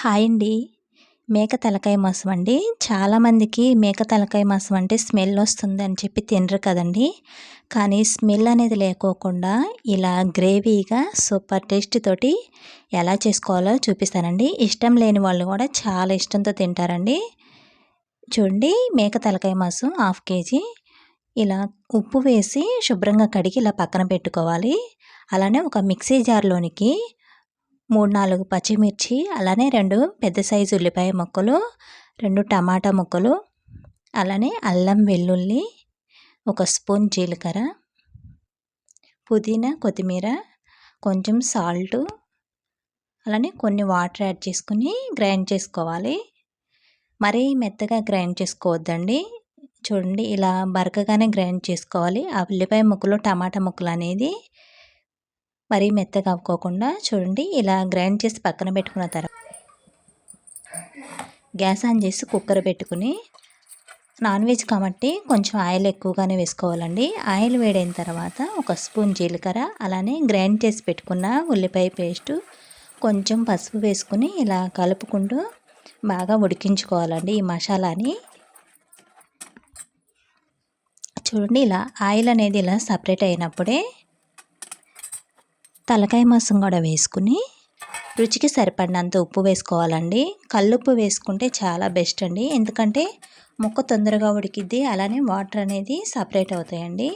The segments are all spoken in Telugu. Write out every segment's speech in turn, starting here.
హాయ్ అండి. మేక తలకాయ మాసం అండి. చాలామందికి మేక తలకాయ మాసం అంటే స్మెల్ వస్తుంది అని చెప్పి తినరు కదండి. కానీ స్మెల్ అనేది లేకోకుండా ఇలా గ్రేవీగా సూపర్ టేస్ట్ తోటి ఎలా చేసుకోవాలో చూపిస్తానండి. ఇష్టం లేని వాళ్ళు కూడా చాలా ఇష్టంతో తింటారండి. చూడండి మేక తలకాయ మాసం హాఫ్ కేజీ. ఇలా ఉప్పు వేసి శుభ్రంగా కడిగి ఇలా పక్కన పెట్టుకోవాలి. అలానే ఒక మిక్సీ జార్లోనికి మూడు నాలుగు పచ్చిమిర్చి అలానే రెండు పెద్ద సైజు ఉల్లిపాయ ముక్కలు రెండు టమాటా ముక్కలు అలానే అల్లం వెల్లుల్లి ఒక స్పూన్ జీలకర్ర పుదీనా కొత్తిమీర కొంచెం సాల్టు అలానే కొన్ని వాటర్ యాడ్ చేసుకుని గ్రైండ్ చేసుకోవాలి. మరీ మెత్తగా గ్రైండ్ చేసుకోవద్దండి. చూడండి ఇలా బరకగానే గ్రైండ్ చేసుకోవాలి. ఆ ఉల్లిపాయ ముక్కలు టమాటా ముక్కలు అనేది మరీ మెత్తగా అవ్వకోకుండా చూడండి ఇలా గ్రైండ్ చేసి పక్కన పెట్టుకున్న తర్వాత గ్యాస్ ఆన్ చేసి కుక్కర్ పెట్టుకుని నాన్ వెజ్ కాబట్టి కొంచెం ఆయిల్ ఎక్కువగానే వేసుకోవాలండి. ఆయిల్ వేడైన తర్వాత ఒక స్పూన్ జీలకర్ర అలానే గ్రైండ్ చేసి పెట్టుకున్న ఉల్లిపాయ పేస్టు కొంచెం పసుపు వేసుకుని ఇలా కలుపుకుంటూ బాగా ఉడికించుకోవాలండి ఈ మసాలాని. చూడండి ఇలా ఆయిల్ అనేది ఇలా సపరేట్ అయినప్పుడే తలకాయ మాసం కూడా వేసుకుని రుచికి సరిపడినంత ఉప్పు వేసుకోవాలండి. కల్లుప్పు వేసుకుంటే చాలా బెస్ట్ అండి. ఎందుకంటే ముక్క తొందరగా ఉడికిద్ది అలానే వాటర్ అనేది సపరేట్ అవుతాయండి.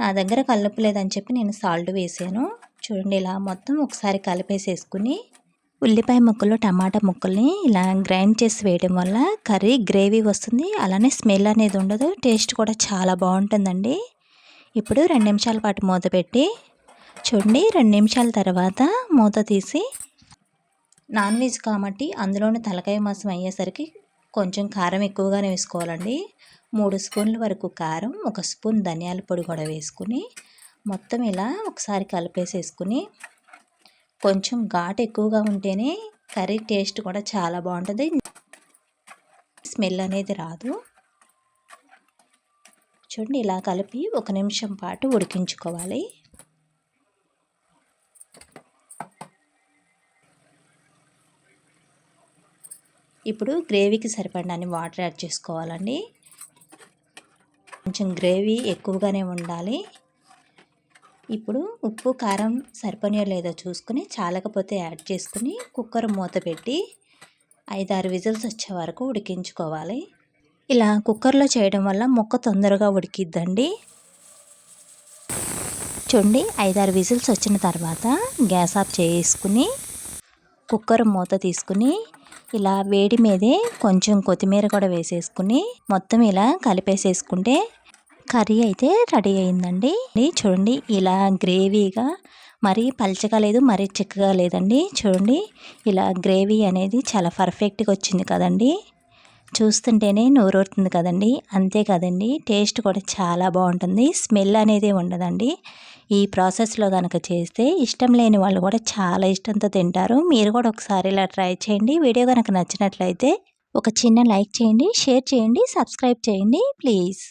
నా దగ్గర కల్లుప్పు లేదని చెప్పి నేను సాల్ట్ వేసాను. చూడండి ఇలా మొత్తం ఒకసారి కలిపేసేసుకుని ఉల్లిపాయ ముక్కలు టమాటా ముక్కల్ని ఇలా గ్రైండ్ చేసి వేయడం వల్ల కర్రీ గ్రేవీ వస్తుంది అలానే స్మెల్ అనేది ఉండదు టేస్ట్ కూడా చాలా బాగుంటుందండి. ఇప్పుడు రెండు నిమిషాల పాటు మూత పెట్టి చూడండి రెండు నిమిషాల తర్వాత మూత తీసి నాన్ వెజ్ కాబట్టి అందులోని తలకాయ మాసం అయ్యేసరికి కొంచెం కారం ఎక్కువగానే వేసుకోవాలండి. మూడు స్పూన్ల వరకు కారం ఒక స్పూన్ ధనియాల పొడి కూడా వేసుకుని మొత్తం ఇలా ఒకసారి కలిపేసేసుకుని కొంచెం ఘాటు ఎక్కువగా ఉంటేనే కర్రీ టేస్ట్ కూడా చాలా బాగుంటుంది. స్మెల్ అనేది రాదు. చూడండి ఇలా కలిపి ఒక నిమిషం పాటు ఉడికించుకోవాలి. ఇప్పుడు గ్రేవీకి సరిపడినన్ని వాటర్ యాడ్ చేసుకోవాలండి. కొంచెం గ్రేవీ ఎక్కువగానే ఉండాలి. ఇప్పుడు ఉప్పు కారం సరిపోయో లేదో చూసుకుని చాలకపోతే యాడ్ చేసుకుని కుక్కర్ మూత పెట్టి ఐదారు విజిల్స్ వచ్చే వరకు ఉడికించుకోవాలి. ఇలా కుక్కర్లో చేయడం వల్ల ముక్క తొందరగా ఉడికిద్దండి. చూడండి ఐదారు విజిల్స్ వచ్చిన తర్వాత గ్యాస్ ఆఫ్ చేసుకుని కుక్కర్ మూత తీసుకుని ఇలా వేడి మీదే కొంచెం కొత్తిమీర కూడా వేసేసుకుని మొత్తం ఇలా కలిపేసేసుకుంటే కర్రీ అయితే రెడీ అయిందండి. చూడండి ఇలా గ్రేవీగా మరీ పల్చగా లేదు మరీ చిక్కగా లేదండి. చూడండి ఇలా గ్రేవీ అనేది చాలా పర్ఫెక్ట్గా వచ్చింది కదండి. చూస్తుంటేనే నోరూరుతుంది కదండి. అంతే కదండి టేస్ట్ కూడా చాలా బాగుంటుంది. స్మెల్ అనేది ఉండదండి. ఈ ప్రాసెస్లో కనుక చేస్తే ఇష్టం లేని వాళ్ళు కూడా చాలా ఇష్టంతో తింటారు. మీరు కూడా ఒకసారి ఇలా ట్రై చేయండి. వీడియో కనుక నచ్చినట్లయితే ఒక చిన్న లైక్ చేయండి షేర్ చేయండి సబ్స్క్రైబ్ చేయండి ప్లీజ్.